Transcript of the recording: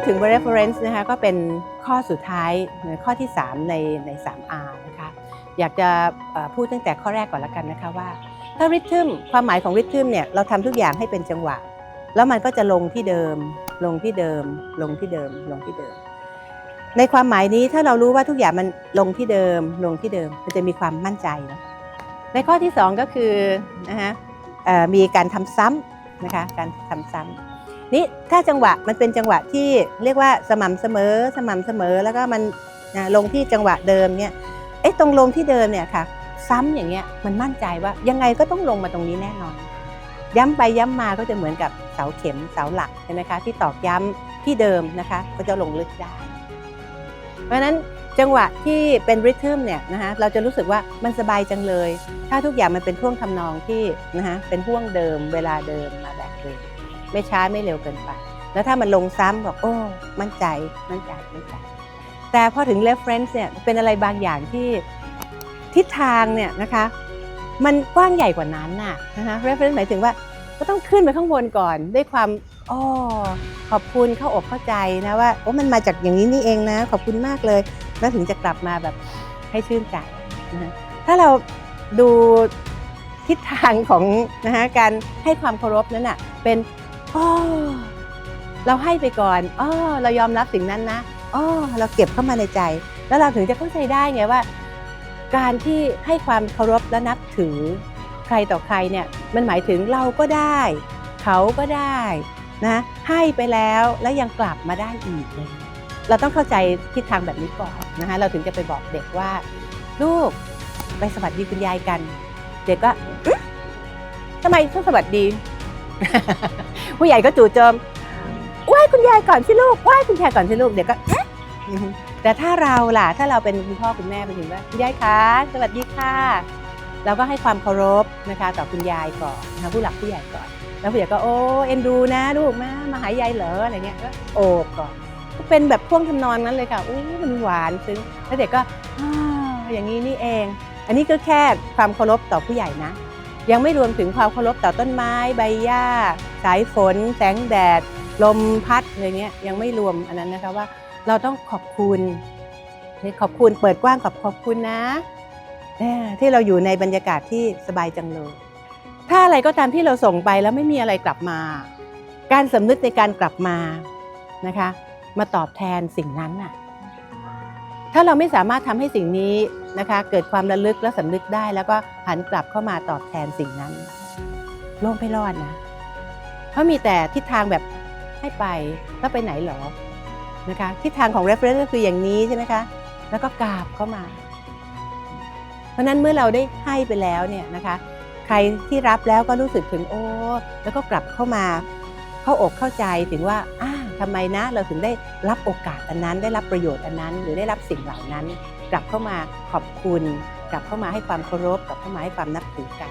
ดถึง reference นะคะก็เป็นข้อสุดท้ายข้อที่ 3 ในใน 3R นะคะอยากจะพูดตั้งแต่ข้อแรกก่อนละกันนะคะว่า ถ้า rhythm ความหมายของ rhythm เนี่ยเราทำทุกอย่างให้เป็นจังหวะ แล้วมันก็จะลงที่เดิม ลงที่เดิม ลงที่เดิม ลงที่เดิม ในความหมายนี้ถ้าเรารู้ว่าทุกอย่างมันลงที่เดิม ลงที่เดิมมันจะมีความมั่นใจเนะในข้อที่ 2 ก็คือนะคะมีการทำซ้ำนะคะการทำซ้ำ นี่ถ้าจังหวะมันเป็นจังหวะที่เรียกว่าสม่ำเสมอสม่ำเสมอแล้วก็มันนะลงที่จังหวะเดิมเนี่ยเอ๊ะตรงลงที่เดิมเนี่ยค่ะ ซ้ำอย่างเงี้ยมันมั่นใจว่ายังไงก็ต้องลงมาตรงนี้แน่นอน ย้ำไปย้ำมาก็จะเหมือนกับเสาเข็มเสาหลักใช่ไหมคะที่ตอกย้ำที่เดิมนะคะ ก็จะลงลึกได้ เพราะฉะนั้นจังหวะที่เป็นริทึมเนี่ยนะคะเราจะรู้สึกว่ามันสบายจังเลย ถ้าทุกอย่างมันเป็นท่วงทำนองที่นะคะเป็นห่วงเดิมเวลาเดิมมาแบบเดิม ไม่ช้าไม่เร็วเกินไป แล้วถ้ามันลงซ้ำบอกโอ้มั่นใจมั่นใจมั่นใจ แต่พอถึง reference เนี่ยเป็นอะไรบางอย่างที่ทิศทางเนี่ยนะคะมันกว้างใหญ่กว่านั้นน่ะนะคะ reference หมายถึงว่าก็ต้องขึ้นไปข้างบนก่อนด้วยความอ้อขอบคุณเข้าอกเข้าใจนะว่าโอ้มันมาจากอย่างนี้นี่เองนะ ขอบคุณมากเลย แล้วถึงจะกลับมาแบบให้ชื่นใจนะถ้าเราดูทิศทางของนะคะการให้ความเคารพนั้นน่ะเป็น อ้อเราให้ไปก่อนอ้อเรายอมรับสิ่งนั้นนะอ้อเราเก็บเข้ามาในใจ แล้วเราถึงจะเข้าใจได้ไงว่า การที่ให้ความเคารพและนับถือ ใครต่อใครเนี่ยมันหมายถึงเราก็ได้ เขาก็ได้นะให้ไปแล้วแล้วยังกลับมาได้อีกเลยเราต้องเข้าใจทิศทางแบบนี้ก่อนนะคะเราถึงจะไปบอกเด็กว่า ลูกไปสวัสดีคุณยายกัน เด็กก็ทำไมต้องสวัสดี ผู้ใหญ่ก็จู่โจมไหว้คุณยายก่อนสิลูกไหว้คุณยายก่อนสิลูกเด็กก็เอ๊ะแต่ถ้าเราล่ะถ้าเราเป็นคุณพ่อคุณแม่ไปถึงว่าคุณยายคะสวัสดีค่ะ เราก็ให้ความเคารพนะคะต่อคุณยายก่อนนะผู้หลักผู้ใหญ่ก่อน แล้วผู้ใหญ่ก็โอ้เอ็นดูนะลูกมามาหายายเหรออะไรเงี้ยก็โอบก่อนก็เป็นแบบพ่วงทำนองนั้นเลยค่ะอู้มันหวานซึ้งแล้วเด็กก็อ้าอย่างนี้นี่เอง อันนี้ก็แค่ความเคารพต่อผู้ใหญ่นะ ยังไม่รวมถึงความเคารพต่อต้นไม้ใบหญ้า สายฝน แสงแดด ลมพัดอะไรเงี้ยยังไม่รวมอันนั้นนะคะว่าเราต้องขอบคุณขอบคุณเปิดกว้างกับขอบคุณนะเอ้อที่เราอยู่ในบรรยากาศที่สบายจังเลยถ้าอะไรก็ตามที่เราส่งไปแล้วไม่มีอะไรกลับมา การสำนึกในการกลับมานะคะ มาตอบแทนสิ่งนั้นน่ะ ถ้าเราไม่สามารถทำให้สิ่งนี้นะคะ เกิดความระลึกและสำนึกได้ แล้วก็หันกลับเข้ามาตอบแทนสิ่งนั้น โลกไม่รอดนะ เพราะมีแต่ทิศทางแบบให้ไปแล้วไปไหนหรอนะคะทิศทางของ reference ก็คืออย่างนี้ใช่ไหมคะแล้วก็กราบเข้ามา เพราะฉะนั้นเมื่อเราได้ให้ไปแล้วเนี่ยนะคะใครที่รับแล้วก็รู้สึกถึงโอ้แล้วก็กลับเข้ามา เข้าอกเข้าใจถึงว่า ทำทำไมนะเราถึงได้รับโอกาสอันนั้น ได้รับประโยชน์อันนั้น หรือได้รับสิ่งเหล่านั้น กลับเข้ามาขอบคุณ กลับเข้ามาให้ความเคารพ กลับเข้ามาให้ความนับถือกัน